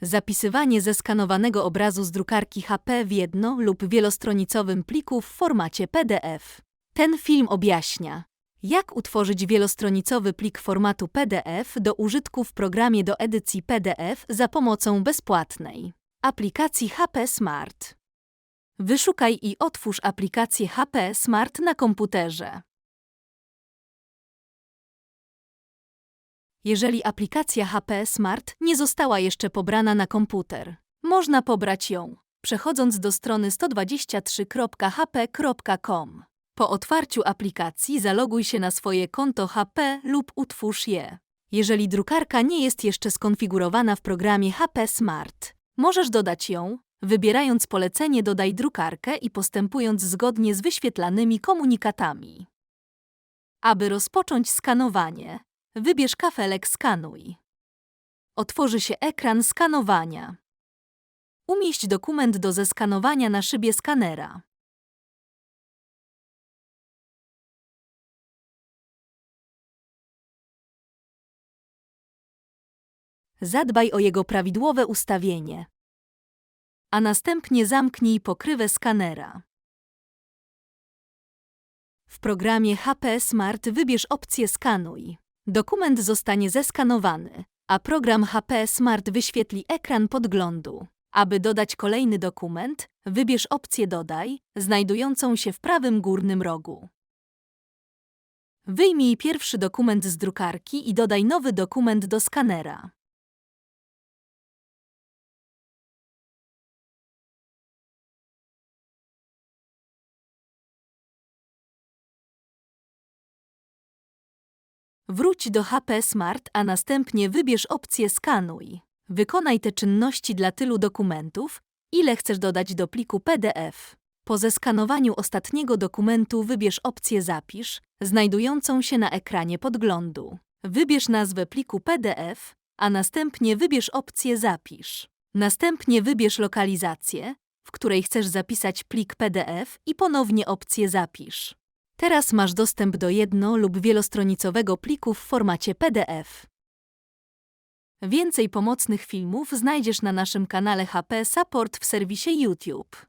Zapisywanie zeskanowanego obrazu z drukarki HP w jedno- lub wielostronicowym pliku w formacie PDF. Ten film objaśnia, jak utworzyć wielostronicowy plik formatu PDF do użytku w programie do edycji PDF za pomocą bezpłatnej aplikacji HP Smart. Wyszukaj i otwórz aplikację HP Smart na komputerze. Jeżeli aplikacja HP Smart nie została jeszcze pobrana na komputer, można pobrać ją, przechodząc do strony 123.hp.com. Po otwarciu aplikacji zaloguj się na swoje konto HP lub utwórz je. Jeżeli drukarka nie jest jeszcze skonfigurowana w programie HP Smart, możesz dodać ją, wybierając polecenie Dodaj drukarkę i postępując zgodnie z wyświetlanymi komunikatami. Aby rozpocząć skanowanie, wybierz kafelek Skanuj. Otworzy się ekran skanowania. Umieść dokument do zeskanowania na szybie skanera. Zadbaj o jego prawidłowe ustawienie. A następnie zamknij pokrywę skanera. W programie HP Smart wybierz opcję Skanuj. Dokument zostanie zeskanowany, a program HP Smart wyświetli ekran podglądu. Aby dodać kolejny dokument, wybierz opcję Dodaj, znajdującą się w prawym górnym rogu. Wyjmij pierwszy dokument z drukarki i dodaj nowy dokument do skanera. Wróć do HP Smart, a następnie wybierz opcję Skanuj. Wykonaj te czynności dla tylu dokumentów, ile chcesz dodać do pliku PDF. Po zeskanowaniu ostatniego dokumentu wybierz opcję Zapisz, znajdującą się na ekranie podglądu. Wybierz nazwę pliku PDF, a następnie wybierz opcję Zapisz. Następnie wybierz lokalizację, w której chcesz zapisać plik PDF i ponownie opcję Zapisz. Teraz masz dostęp do jedno- lub wielostronicowego pliku w formacie PDF. Więcej pomocnych filmów znajdziesz na naszym kanale HP Support w serwisie YouTube.